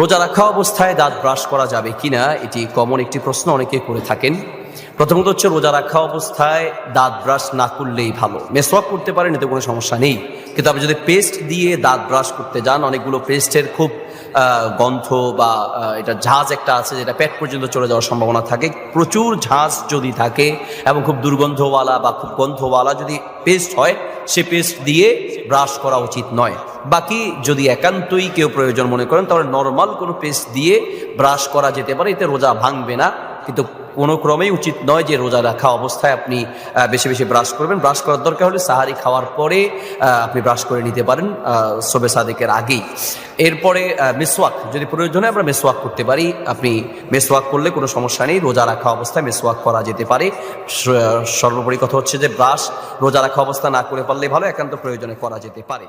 রোজা রাখা অবস্থায় দাঁত ব্রাশ করা যাবে কিনা, এটি কমন একটি প্রশ্ন, অনেকে করে থাকেন। প্রথমত হচ্ছে রোজা রাখা অবস্থায় দাঁত ব্রাশ না করলেই ভালো। মেসওয়াক করতে পারেন, এতে কোনো সমস্যা নেই। কিন্তু আপনি যদি পেস্ট দিয়ে দাঁত ব্রাশ করতে যান, অনেকগুলো পেস্টের খুব গন্ধ বা এটা ঝাঁজ একটা আছে, যেটা পেট পর্যন্ত চলে যাওয়ার সম্ভাবনা থাকে। প্রচুর ঝাঁজ যদি থাকে এবং খুব দুর্গন্ধওয়ালা বা খুব গন্ধওয়ালা যদি পেস্ট হয় সে পেস্ট দিয়ে ব্রাশ করা উচিত নয়। বাকি যদি একান্তই কেউ প্রয়োজন মনে করেন, তাহলে নর্মাল কোনো পেস্ট দিয়ে ব্রাশ করা যেতে পারে, এতে রোজা ভাঙবে না। কিন্তু কোনো ক্রমেই উচিত নয় যে রোজা রাখা অবস্থায় আপনি বেশি বেশি ব্রাশ করবেন। ব্রাশ করার দরকার হলে সাহারি খাওয়ার পরে আপনি ব্রাশ করে নিতে পারেন সবে সাদেকের আগেই। এরপরে মেসওয়াক, যদি প্রয়োজন হয় আমরা মেসওয়াক করতে পারি। আপনি মেসওয়াক করলে কোনো সমস্যা নেই, রোজা রাখা অবস্থায় মেসওয়াক করা যেতে পারে। সর্বোপরি কথা হচ্ছে যে ব্রাশ রোজা রাখা অবস্থা না করে পারলে ভালো, একান্ত প্রয়োজনে করা যেতে পারে।